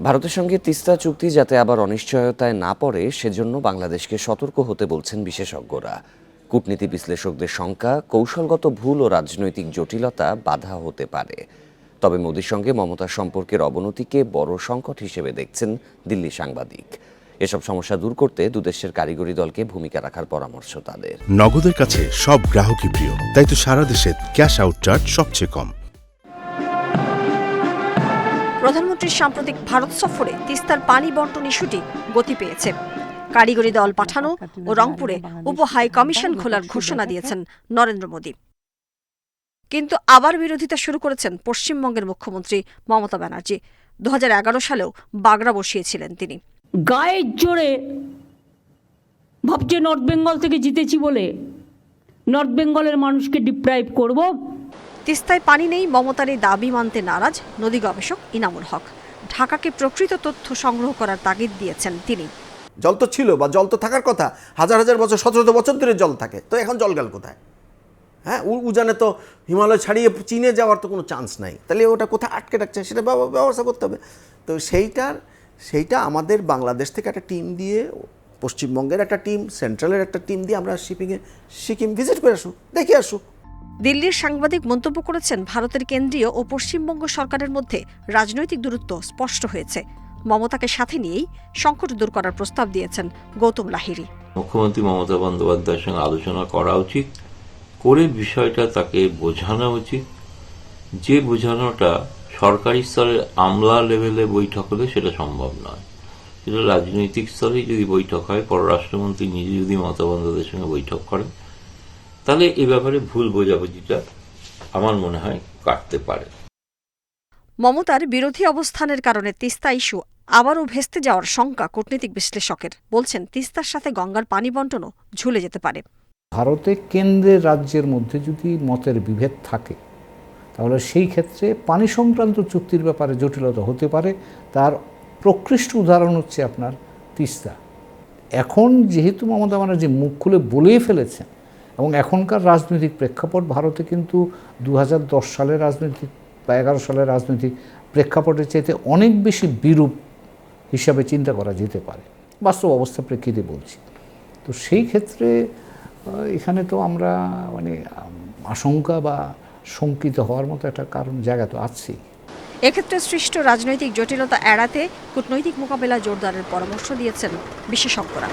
ভারতের সঙ্গে তিস্তা চুক্তি যাতে আবার অনিশ্চয়তায় না পড়ে, সেজন্য বাংলাদেশকে সতর্ক হতে বলছেন বিশেষজ্ঞরা। কূটনীতি বিশ্লেষকদের শঙ্কা, কৌশলগত ভুল ও রাজনৈতিক জটিলতা বাধা হতে পারে। তবে মোদীর সঙ্গে মমতার সম্পর্কের অবনতিকে বড় সংকট হিসেবে দেখছেন দিল্লি সাংবাদিক। এসব সমস্যা দূর করতে দুদেশের কারিগরি দলকে ভূমিকা রাখার পরামর্শ তাদের। নগদের কাছে সব গ্রাহকই প্রিয়, তাই তো সারা দেশে ক্যাশ আউট চার্জ সবচেয়ে কম। প্রধানমন্ত্রীর সাম্প্রতিক ভারত সফরে তিস্তার পানি বন্টন ইস্যুটি গতি পেয়েছে। কারিগরি দল পাঠানো ও রংপুরে উপ হাই কমিশন খোলার ঘোষণা দিয়েছেন নরেন্দ্র মোদী। কিন্তু আবার বিরোধিতা শুরু করেছেন পশ্চিমবঙ্গের মুখ্যমন্ত্রী মমতা ব্যানার্জি। দু হাজার এগারো সালেও বাগড়া বসিয়েছিলেন তিনি। গায়ের জোরে ভাবছে নর্থ বেঙ্গল থেকে জিতেছি বলে নর্থ বেঙ্গলের মানুষকে ডিপ্রাইভ করব। তিস্তায় পানি নেই, মমতার এই দাবি মানতে নারাজ নদী গবেষক ইনামুল হক। ঢাকাকে প্রকৃত তথ্য সংগ্রহ করার তাগিদ দিয়েছেন তিনি। জল তো ছিল বা জল তো থাকার কথা, হাজার হাজার বছর শত বছর ধরে জল থাকে। তো এখন জল গেল কোথায়? হ্যাঁ উজানে তো হিমালয় ছাড়িয়ে চীনে যাওয়ার তো কোনো চান্স নাই। তাহলে ওটা কোথায় আটকে রাখছে সেটা ব্যবস্থা করতে হবে। তো সেইটার সেইটা আমাদের বাংলাদেশ থেকে একটা টিম দিয়ে, পশ্চিমবঙ্গের একটা টিম সেন্ট্রালের একটা টিম দিয়ে আমরা শিপিংয়ে সিকিম ভিজিট করে আসুক দেখে আসুক দিল্লির সাংবাদিক মন্তব্য করেছেন ভারতের কেন্দ্রীয় ও পশ্চিমবঙ্গ সরকারের মধ্যে রাজনৈতিক দূরত্ব স্পষ্ট হয়েছে। মমতাকে সাথে নিয়েই সংকট দূর করার প্রস্তাব দিয়েছেন গৌতম লাহিড়ী। মুখ্যমন্ত্রী মমতা বন্দ্যোপাধ্যায়ের সঙ্গে আলোচনা করা উচিত, করে বিষয়টা তাকে বোঝানো উচিত। যে বোঝানোটা সরকারি স্তরে আমলা লেভেলে বৈঠক হলে সেটা সম্ভব নয়। সেটা রাজনৈতিক স্তরে যদি বৈঠক হয়, পররাষ্ট্রমন্ত্রী নিজে যদি মমতা বন্দ্যোপাধ্যায়ের সঙ্গে বৈঠক করেন তাহলে এ ব্যাপারে ভুল বোঝাবুঝিটা আমার মনে হয় কাটতে পারে। মমতার বিরোধী অবস্থানের কারণে তিস্তা ইস্যু আবারও ভেস্তে যাওয়ার শঙ্কা কূটনীতিক বিশ্লেষকের। বলছেন তিস্তার সাথে গঙ্গার পানি বন্টনও ঝুলে যেতে পারে। ভারতে কেন্দ্রের রাজ্যের মধ্যে যদি মতের বিভেদ থাকে তাহলে সেই ক্ষেত্রে পানি সংক্রান্ত চুক্তির ব্যাপারে জটিলতা হতে পারে। তার প্রকৃষ্ট উদাহরণ হচ্ছে আপনার তিস্তা। এখন যেহেতু মমতা ব্যানার্জি মুখ খুলে বলেই ফেলেছেন এবং এখনকার রাজনৈতিক প্রেক্ষাপট ভারতে কিন্তু দু হাজার দশ সালের রাজনৈতিক বা এগারো সালের রাজনৈতিক প্রেক্ষাপটের চাইতে অনেক বেশি বিরূপ হিসাবে চিন্তা করা যেতে পারে। বাস্তব অবস্থা প্রেক্ষিতে বলছি। তো সেই ক্ষেত্রে এখানে তো আমরা মানে আশঙ্কা বা শঙ্কিত হওয়ার মতো একটা কারণ জায়গা তো আছেই। এক্ষেত্রে সৃষ্ট রাজনৈতিক জটিলতা এড়াতে কূটনৈতিক মোকাবেলা জোরদারের পরামর্শ দিয়েছেন বিশেষজ্ঞরা।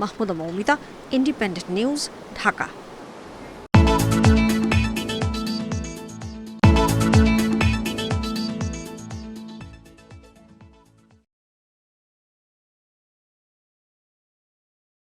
Mahmuda Moumita Independent News Dhaka.